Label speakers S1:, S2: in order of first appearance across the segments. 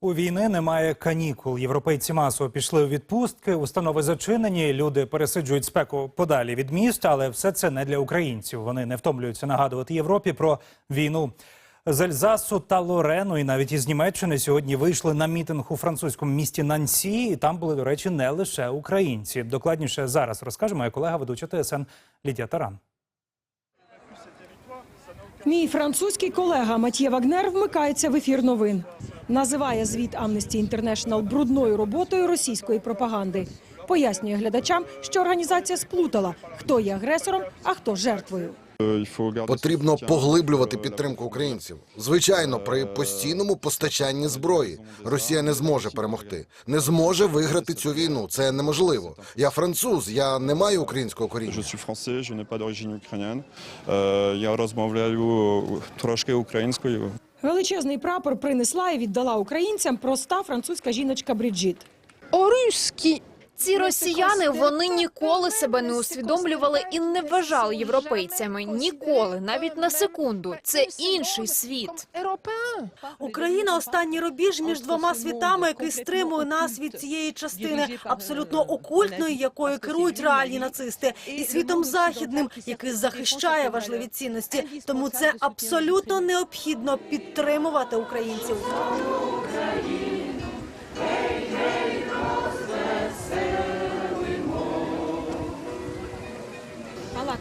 S1: У війни немає канікул. Європейці масово пішли у відпустки. Установи зачинені. Люди пересиджують спеку подалі від міст, але все це не для українців. Вони не втомлюються нагадувати Європі про війну. З Ельзасу та Лорену і навіть із Німеччини сьогодні вийшли на мітинг у французькому місті Нансі. І там були, до речі, не лише українці. Докладніше зараз розкаже моя колега ведуча ТСН Лідія Таран.
S2: Мій французький колега Матьє Вагнер вмикається в ефір новин. Називає звіт Amnesty International брудною роботою російської пропаганди. Пояснює глядачам, що організація сплутала, хто є агресором, а хто жертвою.
S3: Потрібно поглиблювати підтримку українців. Звичайно, при постійному постачанні зброї Росія не зможе перемогти, не зможе виграти цю війну. Це неможливо. Я француз, я не маю українського коріння.
S4: Е, Я розмовляю трошки українською.
S2: Величезний прапор принесла і віддала українцям проста французька жіночка Бріджіт.
S5: О-руські! Ці росіяни вони ніколи себе не усвідомлювали і не вважали європейцями. Ніколи, навіть на секунду. Це інший світ.
S6: Україна останній рубіж між двома світами, який стримує нас від цієї частини абсолютно окультної, якою керують реальні нацисти, і світом західним, який захищає важливі цінності. Тому це абсолютно необхідно підтримувати українців.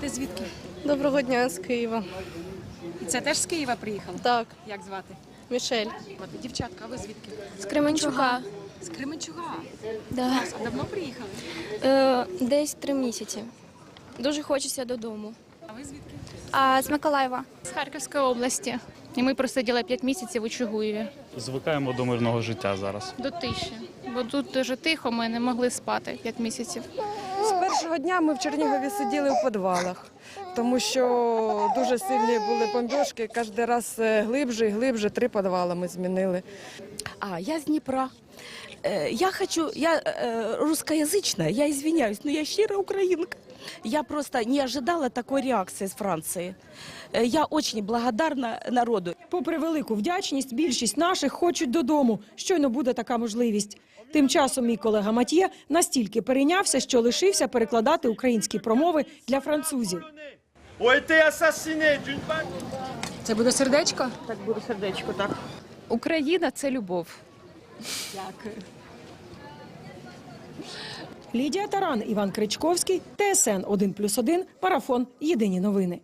S2: Ти звідки?
S7: Доброго дня з Києва.
S2: Це теж з Києва приїхала?
S7: Так,
S2: Як звати?
S7: Мішель.
S2: Дівчатка, а ви звідки?
S8: З Кременчука.
S2: З Кременчуга.
S8: Да.
S2: А давно приїхали?
S8: Е, десь три місяці. Дуже хочеться додому.
S2: А ви звідки?
S9: А з Миколаєва з Харківської області. І ми просиділи 5 місяців у Чугуєві
S10: Звикаємо до мирного життя зараз.
S9: до тиші. Бо тут дуже тихо, ми не могли спати 5 місяців.
S7: З першого дня ми в Чернігові сиділи в підвалах, тому що дуже сильні були бомбіжки. Кожен раз е, глибше і глибше. Три підвали ми змінили.
S11: А, я с Днепра. Э, Я хочу, я э, русскоязычная, я извиняюсь, но я щира украинка. Я просто не ожидала такой реакции с Франции. Э, Я очень благодарна народу.
S2: Попри велику вдячність, більшість наших хочуть додому. Щойно буде така можливість. Тим часом мій колега Матьє настільки перейнявся, що лишився перекладати українські промови для французів. Це буде сердечко?
S6: Так буде сердечко, так.
S9: Україна це любов.
S2: Дякую. Лідія Таран, Іван Кричковський, ТСН 1+,1, Марафон. Єдині новини.